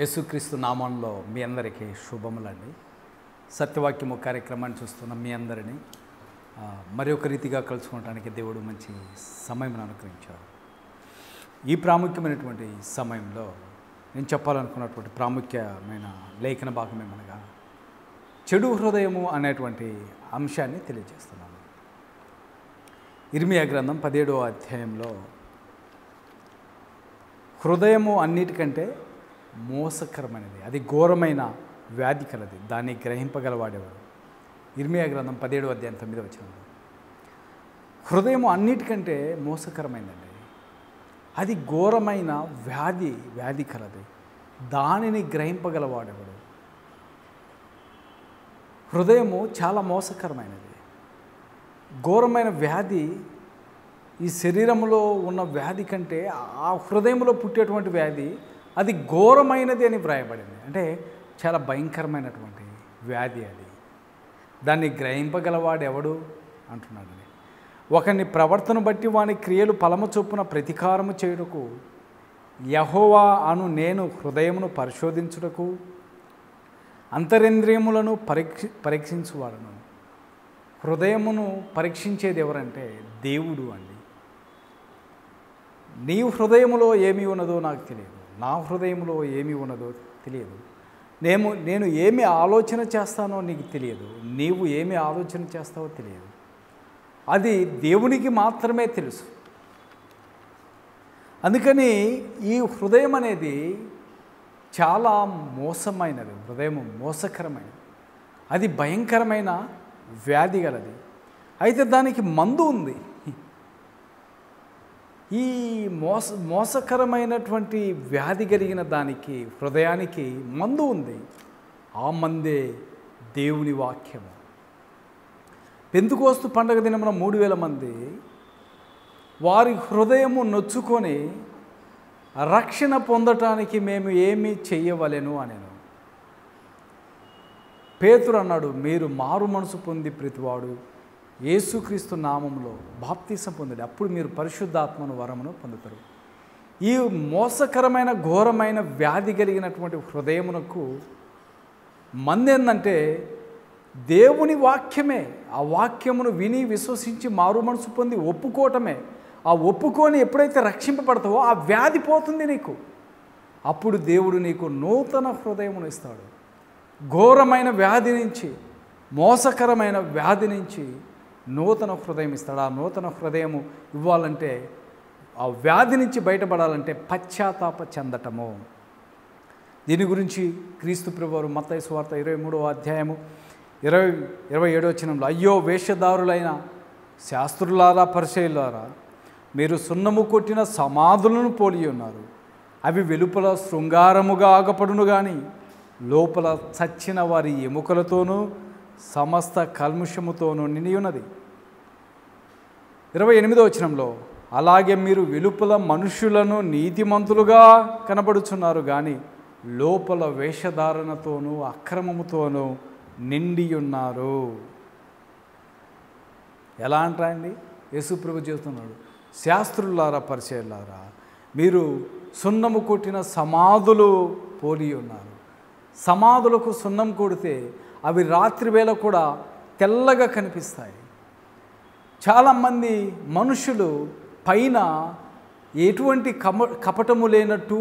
యేసుక్రీస్తు నామంలో మీ అందరికీ శుభములండి. సత్యవాక్యము కార్యక్రమాన్ని చూస్తున్న మీ అందరినీ మరి ఒక రీతిగా కలుసుకోవడానికి దేవుడు మంచి సమయం అనుగ్రహించారు ఈ ప్రాముఖ్యమైనటువంటి సమయంలో నేను చెప్పాలనుకున్నటువంటి ప్రాముఖ్యమైన లేఖన భాగం ఏమనగా చెడు హృదయము అనేటువంటి అంశాన్ని తెలియజేస్తున్నాను. ఇర్మియా గ్రంథం పదిహేడవ అధ్యాయంలో హృదయము అన్నిటికంటే మోసకరమైనది. అది ఘోరమైన వ్యాధి కలది. దాన్ని గ్రహింపగలవాడేవాడు? ఇర్మియా గ్రంథం పదిహేడు అధ్యాయం తొమ్మిది వచ్చిన హృదయం అన్నిటికంటే మోసకరమైనది. అది ఘోరమైన వ్యాధి వ్యాధి కలది. దానిని గ్రహింపగలవాడెవడు? హృదయము చాలా మోసకరమైనది. ఘోరమైన వ్యాధి ఈ శరీరంలో ఉన్న వ్యాధి కంటే ఆ హృదయంలో పుట్టేటువంటి వ్యాధి అది ఘోరమైనది అని వ్రాయబడింది. అంటే చాలా భయంకరమైనటువంటి వ్యాధి అది. దాన్ని గ్రహింపగలవాడు ఎవడు? అంటున్నాడు ఒకని ప్రవర్తన బట్టి వాని క్రియలు ఫలము చొప్పున ప్రతీకారము చేయుటకు యహోవా అను నేను హృదయమును పరిశోధించుటకు అంతరింద్రియములను పరీక్ష పరీక్షించువాడను. హృదయమును పరీక్షించేది ఎవరంటే దేవుడు అండి. నీ హృదయములో ఏమి ఉన్నదో నాకు తెలియదు. నా హృదయంలో ఏమి ఉన్నదో తెలియదు. నేను నేను ఏమి ఆలోచన చేస్తానో నీకు తెలియదు. నీవు ఏమి ఆలోచన చేస్తావో తెలియదు. అది దేవునికి మాత్రమే తెలుసు. అందుకని ఈ హృదయం అనేది చాలా మోసమైనది హృదయం మోసకరమైనది. అది భయంకరమైన వ్యాధి గలది. అయితే దానికి మందు ఉంది. ఈ మోస మోసకరమైనటువంటి వ్యాధి కలిగిన దానికి హృదయానికి మందు ఉంది. ఆ మందే దేవుని వాక్యము పెందుకోస్తు పండగ దినమున మూడు వేల మంది వారి హృదయము నొచ్చుకొని రక్షణ పొందటానికి మేము ఏమి చేయవలెను అనేను. పేతురు అన్నాడు మీరు మారు మనసు పొంది ప్రతివాడు యేసుక్రీస్తు నామంలో బాప్తీసం పొందండి. అప్పుడు మీరు పరిశుద్ధాత్మను వరమును పొందుతారు. ఈ మోసకరమైన ఘోరమైన వ్యాధి కలిగినటువంటి హృదయమునకు మందేందంటే దేవుని వాక్యమే ఆ వాక్యమును విని విశ్వసించి మారు మనసు పొంది ఒప్పుకోవటమే. ఆ ఒప్పుకొని ఎప్పుడైతే రక్షింపబడతావో ఆ వ్యాధి పోతుంది నీకు. అప్పుడు దేవుడు నీకు నూతన హృదయమును ఇస్తాడు. ఘోరమైన వ్యాధి నుంచి మోసకరమైన వ్యాధి నుంచి నూతన హృదయం ఇస్తాడు. ఆ నూతన హృదయము ఇవ్వాలంటే ఆ వ్యాధి నుంచి బయటపడాలంటే పశ్చాత్తాప చెందటము. దీని గురించి క్రీస్తు ప్రభువారు మత్తయ్య సువార్త ఇరవై మూడవ అధ్యాయము ఇరవై ఇరవై ఏడో చిన్నంలో అయ్యో వేషధారులైన శాస్త్రులారా పరిచయులారా మీరు సున్నము కొట్టిన సమాధులను పోలి ఉన్నారు. అవి వెలుపల శృంగారముగా ఆగపడును కానీ లోపల చచ్చిన వారి ఎముకలతోనూ సమస్త కల్ముషముతోనూ నిండి ఉన్నది ఇరవై ఎనిమిదో వచనంలో అలాగే మీరు వెలుపల మనుషులను నీతిమంతులుగా కనబడుచున్నారు కానీ లోపల వేషధారణతోనూ అక్రమముతోనూ నిండి ఉన్నారు ఎలా అంటారండి యేసుప్రభు చేస్తున్నాడు శాస్త్రులారా పరిచయలారా మీరు సున్నము కొట్టిన సమాధులు పోలి ఉన్నారు సమాధులకు సున్నం కొడితే అవి రాత్రి వేళ కూడా తెల్లగా కనిపిస్తాయి. చాలామంది మనుషులు పైన ఎటువంటి కమ కపటము లేనట్టు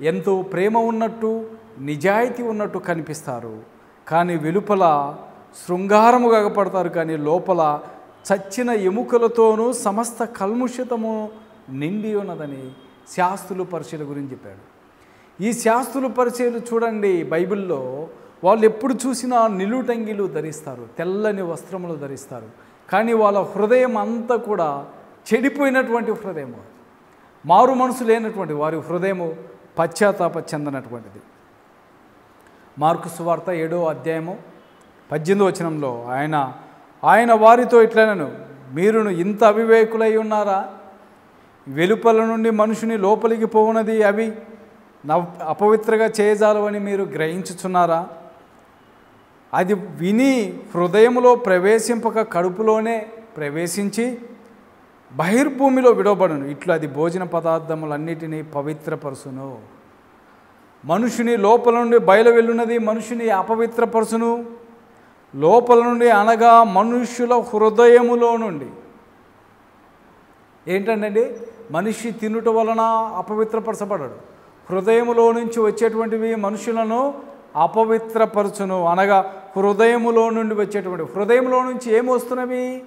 ఎంతో ప్రేమ ఉన్నట్టు నిజాయితీ ఉన్నట్టు కనిపిస్తారు. కానీ వెలుపల శృంగారము కగపడతారు కానీ లోపల చచ్చిన ఎముకలతోనూ సమస్త కల్ముషితము నిండి ఉన్నదని శాస్త్రులు పరిచయల గురించి చెప్పాడు ఈ శాస్త్రులు పరిచయలు చూడండి బైబిల్లో వాళ్ళు ఎప్పుడు చూసినా నిలుటంగిలు ధరిస్తారు తెల్లని వస్త్రములు ధరిస్తారు. కానీ వాళ్ళ హృదయం అంతా కూడా చెడిపోయినటువంటి హృదయము మారు మనసు లేనటువంటి వారి హృదయము పశ్చాత్తాప చెందనటువంటిది. మార్కు సువార్త ఏడో అధ్యాయము పద్దెనిమిది వచనంలో ఆయన ఆయన వారితో ఇట్లనను మీరును ఇంత అవివేకులై ఉన్నారా? వెలుపల నుండి మనుషుని లోపలికి పోవునది అవి నవ్ అపవిత్రగా చేయజాలవని మీరు గ్రహించుచున్నారా? అది విని హృదయములో ప్రవేశింపక కడుపులోనే ప్రవేశించి బహిర్భూమిలో విడవబడును. ఇట్లు అది భోజన పదార్థములన్నిటినీ పవిత్రపరుసును మనుషుని లోపల నుండి బయలు వెళ్ళున్నది మనుషుని అపవిత్రపరుసును లోపల నుండి అనగా మనుష్యుల హృదయములో నుండి. ఏంటండి మనిషి తినుట వలన అపవిత్రపరచబడడు. హృదయములో నుంచి వచ్చేటువంటివి మనుషులను అపవిత్రపరచును అనగా హృదయములో నుండి వచ్చేటువంటి హృదయంలో నుంచి ఏమి వస్తున్నవి?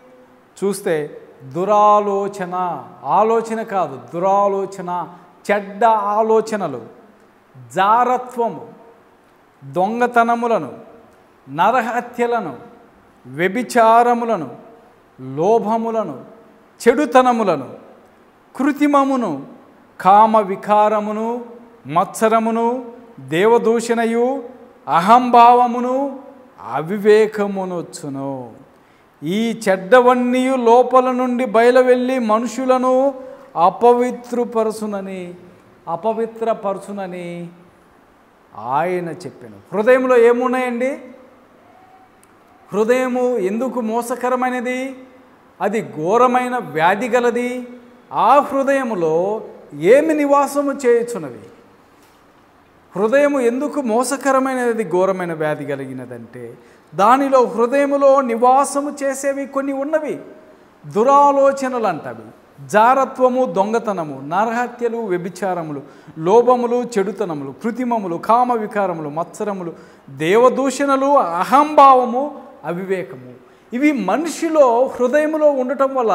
చూస్తే దురాలోచన. ఆలోచన కాదు దురాలోచన చెడ్డ ఆలోచనలు. జారత్వము దొంగతనములను నరహత్యలను వ్యభిచారములను లోభములను చెడుతనములను కృత్రిమమును కామ వికారమును మత్సరమును దేవదూషణయు అహంభావమును అవివేకమునొచ్చును. ఈ చెడ్డవన్నీ లోపల నుండి బయలువెళ్ళి మనుషులను అపవిత్రపరచునని అపవిత్రపరచునని ఆయన చెప్పాను. హృదయంలో ఏమున్నాయండి? హృదయము ఎందుకు మోసకరమైనది? అది ఘోరమైన వ్యాధి గలది. ఆ హృదయములో ఏమి నివాసము చేయుచున్నవి? హృదయము ఎందుకు మోసకరమైనది ఘోరమైన వ్యాధి కలిగినదంటే దానిలో హృదయములో నివాసము చేసేవి కొన్ని ఉన్నవి. దురాలోచనలు అంటవి జారత్వము దొంగతనము నరహత్యలు వ్యభిచారములు లోభములు చెడుతనములు కృత్రిమములు కామ వికారములు మత్సరములు దేవదూషణలు అహంభావము అవివేకము. ఇవి మనిషిలో హృదయములో ఉండటం వల్ల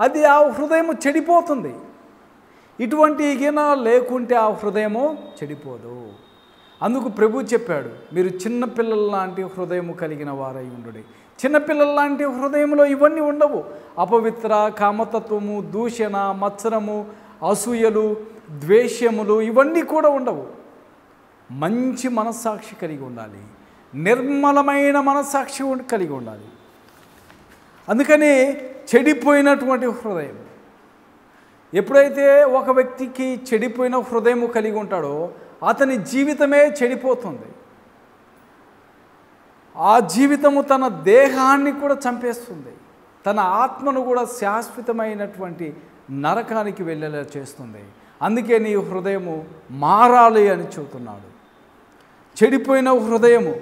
అది ఆ హృదయము చెడిపోతుంది. ఇటువంటి గిన లేకుంటే ఆ హృదయము చెడిపోదు. అందుకు ప్రభు చెప్పాడు మీరు చిన్నపిల్లల లాంటి హృదయము కలిగిన వారై ఉండుడి. చిన్నపిల్లల లాంటి హృదయంలో ఇవన్నీ ఉండవు. అపవిత్ర కామతత్వము దూషణ మత్సరము అసూయలు ద్వేషములు ఇవన్నీ కూడా ఉండవు. మంచి మనస్సాక్షి కలిగి ఉండాలి. నిర్మలమైన మనస్సాక్షి ఉం- కలిగి ఉండాలి. అందుకని చెడిపోయినటువంటి హృదయం ఎప్పుడైతే ఒక వ్యక్తికి చెడిపోయిన హృదయము కలిగి ఉంటాడో అతని జీవితమే చెడిపోతుంది. ఆ జీవితము తన దేహాన్ని కూడా చంపేస్తుంది. తన ఆత్మను కూడా శాశ్వతమైనటువంటి నరకానికి వెళ్ళేలా చేస్తుంది. అందుకే నీ హృదయము మారాలి అని చెబుతున్నాడు. చెడిపోయిన హృదయము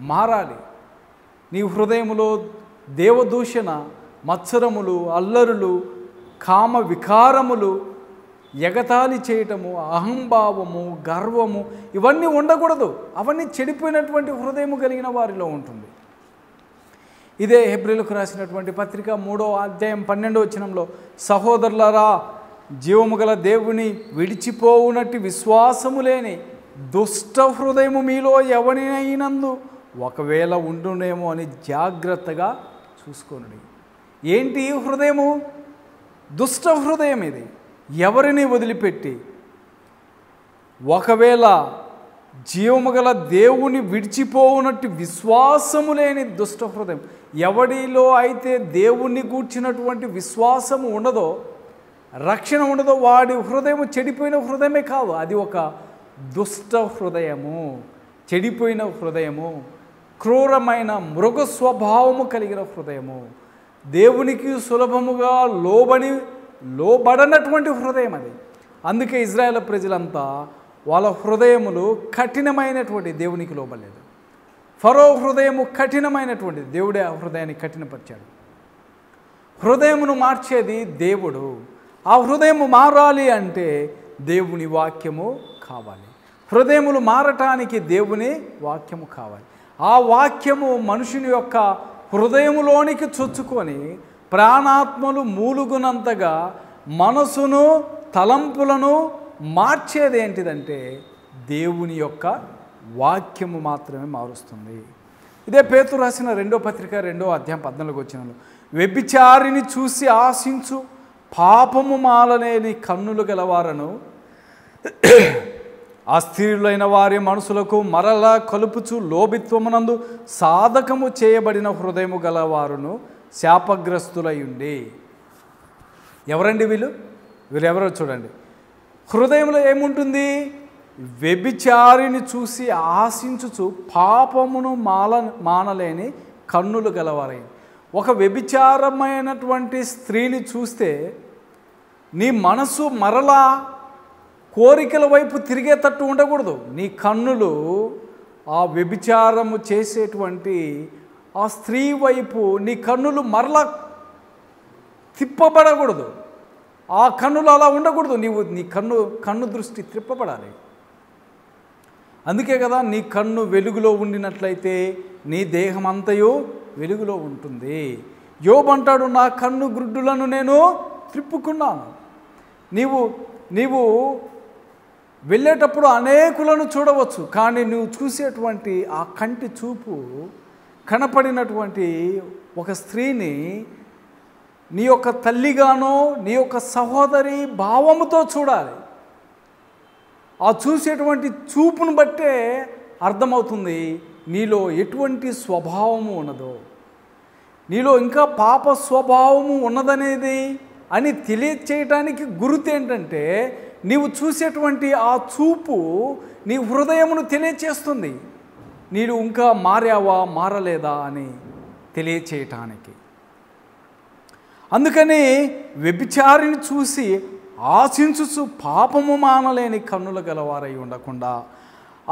మారాలి. నీ హృదయములో దేవదూషణ మత్సరములు అల్లరులు కామ వికారములు ఎగతాళి చేయటము అహంభావము గర్వము ఇవన్నీ ఉండకూడదు. అవన్నీ చెడిపోయినటువంటి హృదయము కలిగిన వారిలో ఉంటుంది. ఇదే హెబ్రిలకు రాసినటువంటి పత్రిక మూడో అధ్యాయం పన్నెండో వచనంలో సహోదరులరా జీవము గల దేవుని విడిచిపోవునట్టి విశ్వాసము లేని దుష్ట హృదయము మీలో ఎవరినైనందు ఒకవేళ ఉండునేమో అని జాగ్రత్తగా చూసుకోండి ఏంటి ఈ హృదయము? దుష్ట హృదయం ఇది ఎవరిని వదిలిపెట్టి? ఒకవేళ జీవము గల దేవుని విడిచిపోవునట్టు విశ్వాసము లేని దుష్ట హృదయం ఎవడిలో అయితే దేవుణ్ణి గూర్చినటువంటి విశ్వాసము ఉండదో రక్షణ ఉండదో వాడి హృదయం చెడిపోయిన హృదయమే కాదు అది ఒక దుష్ట హృదయము చెడిపోయిన హృదయము క్రూరమైన మృగ స్వభావము కలిగిన హృదయము. దేవునికి సులభముగా లోబడి లోబడనటువంటి హృదయం అది. అందుకే ఇజ్రాయేల్ ప్రజలంతా వాళ్ళ హృదయములు కఠినమైనటువంటి దేవునికి లోబలేదు ఫరో హృదయము కఠినమైనటువంటి దేవుడే ఆ హృదయాన్ని కఠినపరిచాడు. హృదయమును మార్చేది దేవుడు. ఆ హృదయము మారాలి అంటే దేవుని వాక్యము కావాలి. హృదయములు మారటానికి దేవుని వాక్యము కావాలి. ఆ వాక్యము మనుషుని యొక్క హృదయములోనికి చొచ్చుకొని ప్రాణాత్మలు మూలుగునంతగా మనసును తలంపులను మార్చేది ఏంటిదంటే దేవుని యొక్క వాక్యము మాత్రమే మారుస్తుంది. ఇదే పేతు రాసిన రెండో పత్రిక రెండో అధ్యాయం పద్నాలుగు వచ్చినలు వ్యభిచారిని చూసి ఆశించు పాపము మాలనేని కన్నులు గలవారను అస్థిరులైన వారి మనసులకు మరల కలుపుచు లోభిత్వమునందు సాధకము చేయబడిన హృదయము గలవారును శాపగ్రస్తులయ్యుండి ఎవరండి వీళ్ళు? వీళ్ళు ఎవరో చూడండి. హృదయంలో ఏముంటుంది? వ్యభిచారిని చూసి ఆశించుచు పాపమును మాల మానలేని కన్నులు గలవారై. ఒక వ్యభిచారమైనటువంటి స్త్రీని చూస్తే నీ మనసు మరలా కోరికల వైపు తిరిగేటట్టు ఉండకూడదు. నీ కన్నులు ఆ వ్యభిచారము చేసేటువంటి ఆ స్త్రీ వైపు నీ కన్నులు మరలా తిప్పబడకూడదు. ఆ కన్నులు అలా ఉండకూడదు. నీవు నీ కన్ను కన్ను దృష్టి తిప్పబడాలి. అందుకే కదా నీ కన్ను వెలుగులో ఉండినట్లయితే నీ దేహం అంతయు వెలుగులో ఉంటుంది. యోబంటాడు నా కన్ను గ్రుడ్డులను నేను త్రిప్పుకున్నాను. నీవు నీవు వెళ్ళేటప్పుడు అనేకులను చూడవచ్చు. కానీ నువ్వు చూసేటువంటి ఆ కంటి చూపు కనపడినటువంటి ఒక స్త్రీని నీ యొక్క తల్లిగానో నీ యొక్క సహోదరి భావముతో చూడాలి. ఆ చూసేటువంటి చూపును బట్టే అర్థమవుతుంది నీలో ఎటువంటి స్వభావము ఉన్నదో. నీలో ఇంకా పాప స్వభావము ఉన్నదనేది అని తెలియచేయటానికి గుర్తు ఏంటంటే నీవు చూసేటువంటి ఆ చూపు నీ హృదయమును తెలియచేస్తుంది. నీవు ఇంకా మారావా మారలేదా అని తెలియచేయటానికి. అందుకని వ్యభిచారిని చూసి ఆశించుచు పాపము మానలేని కన్నులు గలవారై ఉండకుండా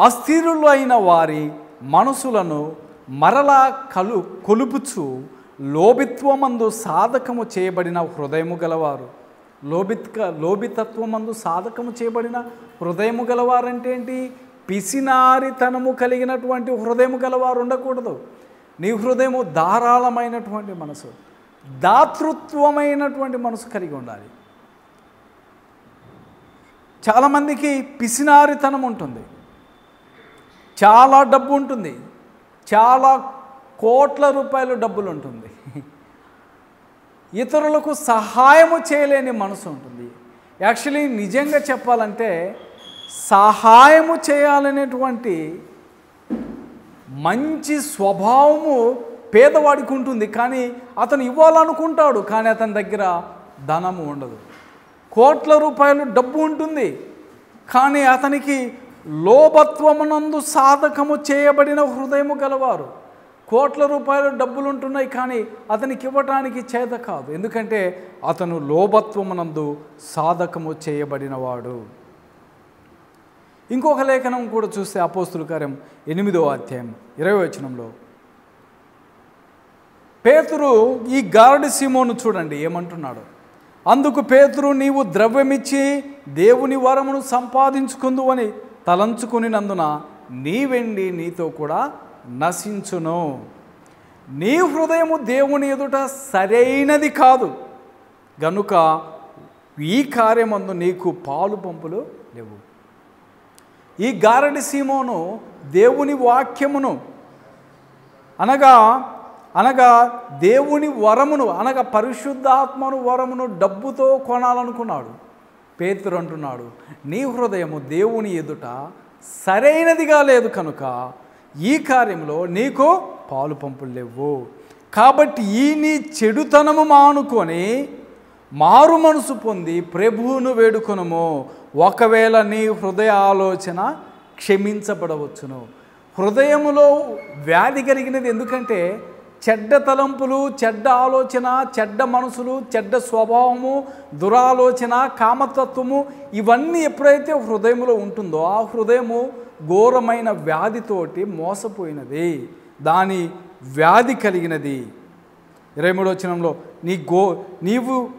అస్థిరులు అయిన వారి మనసులను మరలా కలు కొలుపుచు లోభిత్వమందు సాధకము చేయబడిన హృదయము గలవారు. లోభిత్క లోభితత్వమందు సాధకము చేయబడిన హృదయము గలవారంటే ఏంటి? పిసినారితనము కలిగినటువంటి హృదయము గలవారు ఉండకూడదు. నీ హృదయము ధారాళమైనటువంటి మనసు దాతృత్వమైనటువంటి మనసు కలిగి ఉండాలి. చాలామందికి పిసినారితనం ఉంటుంది. చాలా డబ్బు ఉంటుంది. చాలా కోట్ల రూపాయల డబ్బులు ఉంటుంది ఇతరులకు సహాయము చేయలేని మనసు ఉంటుంది. యాక్చువల్లీ నిజంగా చెప్పాలంటే సహాయము చేయాలనేటువంటి మంచి స్వభావము పేదవాడికి ఉంటుంది. కానీ అతను ఇవ్వాలనుకుంటాడు. కానీ అతని దగ్గర ధనము ఉండదు. కోట్ల రూపాయలు డబ్బు ఉంటుంది. కానీ అతనికి లోభత్వమునందు సాధకము చేయబడిన హృదయము గలవారు. కోట్ల రూపాయలు డబ్బులు ఉంటున్నాయి కానీ అతనికి ఇవ్వటానికి చేత కాదు. ఎందుకంటే అతను లోభత్వమునందు సాధకము చేయబడినవాడు. ఇంకొక లేఖనం కూడా చూస్తే అపోస్తుల కార్యం ఎనిమిదో అధ్యాయం ఇరవై వచనంలో. పేతురు ఈ గారడి సీమోను చూడండి ఏమంటున్నాడు? అందుకు పేతురు నీవు ద్రవ్యమిచ్చి దేవుని వరమును సంపాదించుకుందు అని తలంచుకునినందున నీ వెండి నీతో కూడా నశించును. నీ హృదయము దేవుని ఎదుట సరైనది కాదు. గనుక ఈ కార్యమందు నీకు పాలు పంపులు లేవు. ఈ గారడి సీమోను దేవుని వాక్యమును అనగా అనగా దేవుని వరమును అనగా పరిశుద్ధాత్మను వరమును డబ్బుతో కొనాలనుకున్నాడు. పేతురు అంటున్నాడు నీ హృదయము దేవుని ఎదుట సరైనదిగా లేదు కనుక ఈ కార్యంలో నీకు పాలు పంపులు లేవు. కాబట్టి ఈ నీ చెడుతనము మానుకొని మారు మనసు పొంది ప్రభువును వేడుకొనము. ఒకవేళ నీ హృదయ ఆలోచన క్షమించబడవచ్చును. హృదయములో వ్యాధి కలిగినది ఎందుకంటే చెడ్డ తలంపులు చెడ్డ ఆలోచన చెడ్డ మనసులు చెడ్డ స్వభావము దురాలోచన కామతత్వము ఇవన్నీ ఎప్పుడైతే హృదయంలో ఉంటుందో ఆ హృదయము ఘోరమైన వ్యాధితోటి మోసపోయినది. దాని వ్యాధి కలిగినది. ఇరవై మూడో వచనంలో నీ గో నీవు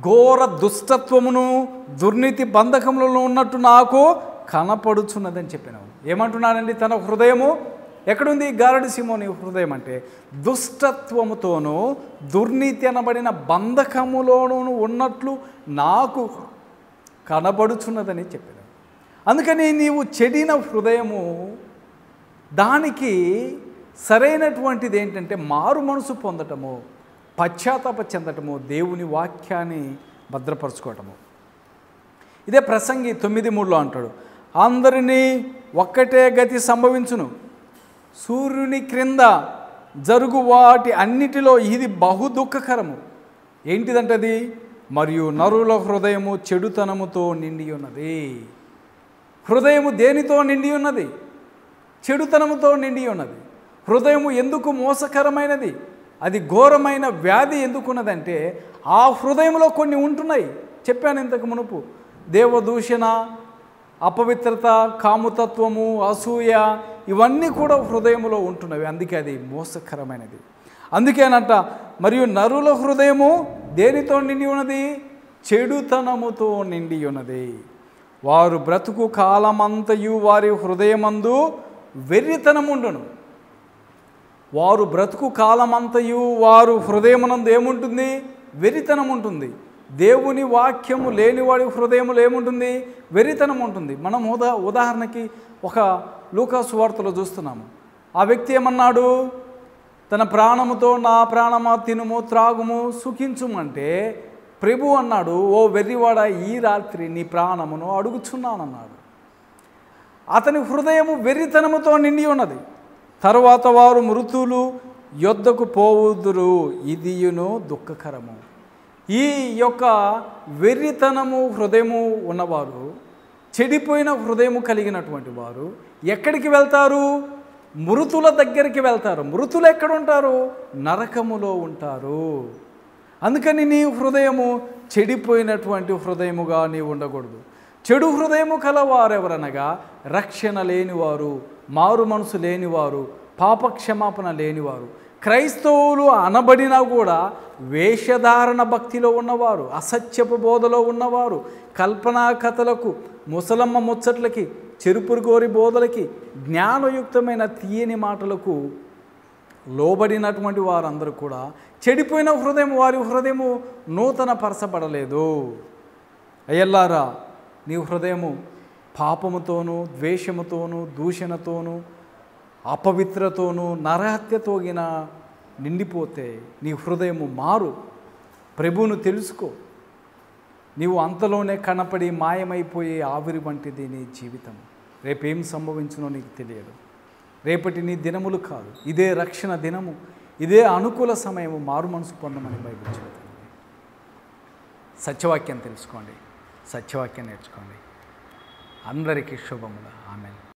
ఘోర దుష్టత్వమును దుర్నీతి బంధకములలో ఉన్నట్టు నాకు కనపడుచున్నదని చెప్పినావు. ఏమంటున్నాడండి తన హృదయము? ఎక్కడుంది గారడి సిమోని హృదయం అంటే దుష్టత్వముతోనూ దుర్నీతి అనబడిన బంధకములోనూ ఉన్నట్లు నాకు కనబడుచున్నదని చెప్పిన అందుకని నీవు చెడిన హృదయము దానికి సరైనటువంటిది ఏంటంటే మారు మనసు పొందటము పశ్చాత్తాప చెందటము దేవుని వాక్యాన్ని భద్రపరచుకోవటము. ఇదే ప్రసంగి తొమ్మిది మూడులో అంటాడు అందరినీ ఒక్కటే గతి సంభవించును. సూర్యుని క్రింద జరుగు వాటి అన్నిటిలో ఇది బహు దుఃఖకరము. ఏంటిదంటది? మరియు నరుల హృదయము చెడుతనముతో నిండి ఉన్నది. హృదయము దేనితో నిండి ఉన్నది? చెడుతనముతో నిండి ఉన్నది. హృదయము ఎందుకు మోసకరమైనది? అది ఘోరమైన వ్యాధి ఎందుకున్నదంటే ఆ హృదయంలో కొన్ని ఉంటున్నాయి. చెప్పాను ఇంతకు మునుపు. దేవదూషణ అపవిత్రత కాముతత్వము అసూయ ఇవన్నీ కూడా హృదయంలో ఉంటున్నవి. అందుకే అది మోసకరమైనది. అందుకేనంట మరియు నరుల హృదయము దేనితో నిండి ఉన్నది? చెడుతనముతో నిండి ఉన్నది. వారు బ్రతుకు కాలమంతయు వారి హృదయమందు వెర్రితనముండును. వారు బ్రతుకు కాలమంతయు వారు హృదయమునందు ఏముంటుంది? వెరితనం ఉంటుంది దేవుని వాక్యము లేనివాడి హృదయములు ఏముంటుంది? వెరితనం ఉంటుంది మనం ఉదా ఉదాహరణకి ఒక లూకాసు వార్తలో చూస్తున్నాము. ఆ వ్యక్తి ఏమన్నాడు? తన ప్రాణముతో నా ప్రాణమా తినుము త్రాగుము సుఖించుమంటే ప్రభు అన్నాడు ఓ వెర్రివాడ ఈ రాత్రి నీ ప్రాణమును అడుగుచున్నానన్నాడు. అతని హృదయము వెర్రితనముతో నిండి ఉన్నది. తరువాత వారు మృతులు యొద్దకు పోవుదురు. ఇదియును దుఃఖకరము. ఈ యొక్క వెర్రితనము హృదయము ఉన్నవారు చెడిపోయిన హృదయము కలిగినటువంటి వారు ఎక్కడికి వెళ్తారు? మృతుల దగ్గరికి వెళ్తారు. మృతులు ఎక్కడ ఉంటారు? నరకములో ఉంటారు. అందుకని నీ హృదయము చెడిపోయినటువంటి హృదయముగా నీవు ఉండకూడదు. చెడు హృదయము కలవారెవరనగా రక్షణ లేనివారు మారు మనసు లేనివారు పాపక్షమాపణ లేనివారు క్రైస్తవులు అనబడినా కూడా వేషధారణ భక్తిలో ఉన్నవారు అసత్యపు బోధలో ఉన్నవారు కల్పనా కథలకు ముసలమ్మ ముచ్చట్లకి చెరుపురుగోరి బోధలకి జ్ఞానయుక్తమైన తీయని మాటలకు లోబడినటువంటి వారందరూ కూడా చెడిపోయిన హృదయం వారి హృదయము నూతన పరచబడలేదు అయ్యల్లారా నీ హృదయము పాపముతోనూ ద్వేషముతోనూ దూషణతోనూ అపవిత్రతోనూ నరహత్యతోగిన నిండిపోతే నీ హృదయము మారు. ప్రభువును తెలుసుకో. నీవు అంతలోనే కనపడి మాయమైపోయే ఆవిరి వంటిది నీ జీవితం. రేపేం సంభవించునో నీకు తెలియదు. రేపటి నీ దినములు కాదు. ఇదే రక్షణ దినము. ఇదే అనుకూల సమయము. మారు మనసు పొందమని బైబిల్ చెబుతుంది. సత్యవాక్యం తెలుసుకోండి. సత్యవాక్యం నేర్చుకోండి. అందరికీ శుభములు. ఆమె